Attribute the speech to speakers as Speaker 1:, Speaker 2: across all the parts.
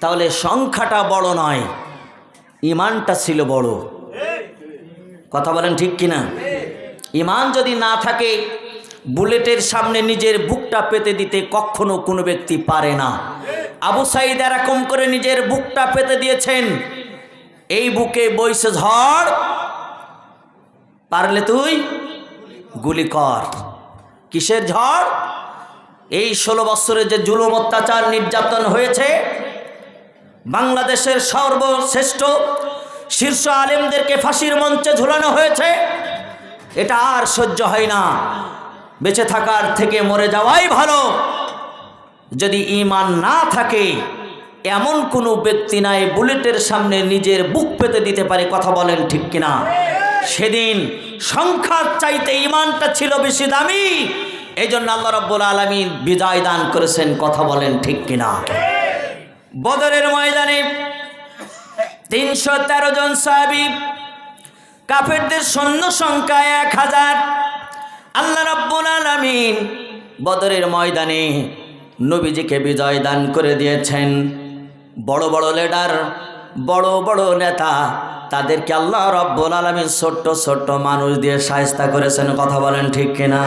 Speaker 1: তাহলে সংখ্যাটা বড় নয়, ইমানটা ছিল বড়। কথা বলেন ঠিক কিনা? ইমান যদি না থাকে, বুলেটের সামনে নিজের বুকটা পেতে দিতে কখনো কোনো ব্যক্তি পারে না। আবু সাইদ এরকম করে নিজের বুকটা পেতে দিয়েছেন, এই বুকে বইছে ঝড়, পারলে তুই গুলি কর। কিসের ঝড়? এই ষোলো বছরে যে জুলুম অত্যাচার নির্যাতন হয়েছে বাংলাদেশের সর্বশ্রেষ্ঠ শীর্ষ আলেমদেরকে ফাঁসির মঞ্চে ঝুলানো হয়েছে। এটা আর সহ্য হয় না। বেঁচে থাকার থেকে মরে যাওয়াই ভালো। যদি ইমান না থাকে, এমন কোনো ব্যক্তি নাই বুলেটের সামনে নিজের বুক পেতে দিতে পারে, কথা বলেন ঠিক কিনা? সেদিন সংখ্যার চাইতে ইমানটা ছিল বেশি দামি। এই জন্য আল্লাহ রব্বুল আলমী বিজয় দান করেছেন, কথা বলেন ঠিক কিনা? বদরের ময়দানে তিনশো তেরো জন সাহাবি কাফেরদের সৈন্য সংখ্যা এক হাজার। আল্লাহ রব্বুল আলমিন বদরের ময়দানে নবীজিকে বিজয় দান করে দিয়েছেন। বড় বড় লিডার, বড় বড় নেতা, তাদেরকে আল্লাহ রব্বুল আলমিন ছোট্ট ছোট্ট মানুষ দিয়ে সাহস্তা করেছেন। কথা বলেন ঠিক কিনা?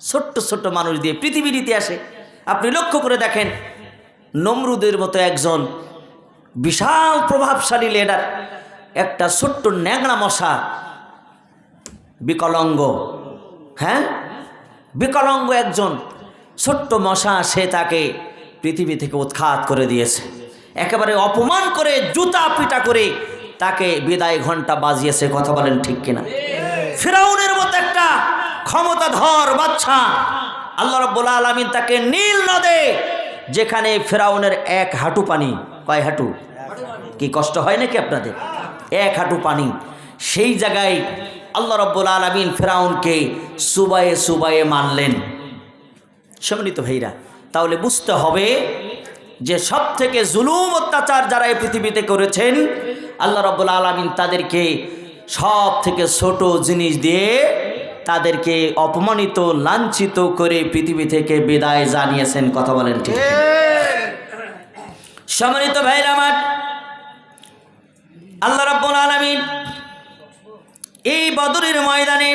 Speaker 1: ছোট্ট ছোট্ট মানুষ দিয়ে পৃথিবীর ইতিহাসে আপনি লক্ষ্য করে দেখেন, নমরুদের মতো একজন বিশাল প্রভাবশালী লিডার একটা ছোট্ট ন্যাংরা মশা, বিকলাঙ্গ হ্যাঁ? বিকলাঙ্গ একজন ছোট্ট মশা, সে তাকে পৃথিবী থেকে উৎখাত করে দিয়েছে। একেবারে অপমান করে, জুতা পিটা করে তাকে বিদায় ঘণ্টা বাজিয়েছে, কথা বলেন ঠিক কিনা? ফেরাউনের মতো একটা ক্ষমতাধর বাচ্চা আল্লাহ রব্বুল আলমিন তাকে নীল নদে, যেখানে ফেরাউনের এক হাঁটু পানি। কয় হাঁটু? কি কষ্ট হয় নাকি আপনাদের? এক হাঁটু পানি। সেই জায়গায় আল্লাহ রব্বুল আলমিন ফেরাউনকে সুবায়ে সুবায়ে মানলেন সম্মিলিত ভাইরা, তাহলে বুঝতে হবে যে সব থেকে জুলুম অত্যাচার যারা এই পৃথিবীতে করেছেন, আল্লাহ রব্বুল আলমিন তাদেরকে সব থেকে ছোট জিনিস দিয়ে তাদেরকে অপমানিত, লাঞ্ছিত করে পৃথিবী থেকে বিদায় জানিয়েছেন। কথা বলেন ঠিক সম্মানিত ভাইরা আমার, আল্লাহ রব্বুল আলমিন এই বদরের ময়দানে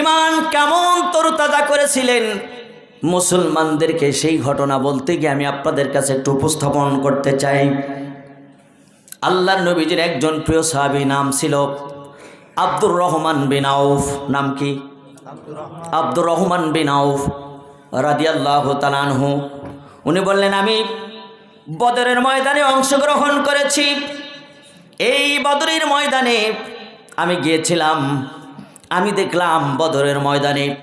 Speaker 1: ইমান কেমন তরুতাজা করেছিলেন মুসলমানদেরকে সেই ঘটনা বলতে গিয়ে আমি আপনাদের কাছে একটু উপস্থাপন করতে চাই। আল্লাহ নবীজির একজন প্রিয় সাহাবী নাম ছিল আব্দুর রহমান বিন আউফ, নাম কি? আব্দুর রহমান বিন আউফ রাদিয়াল্লাহ তালানহু উনি বললেন, আমি বদরের ময়দানে অংশগ্রহণ করেছি। এই বদরের ময়দানে আমি গিয়েছিলাম। আমি দেখলাম বদরের ময়দানে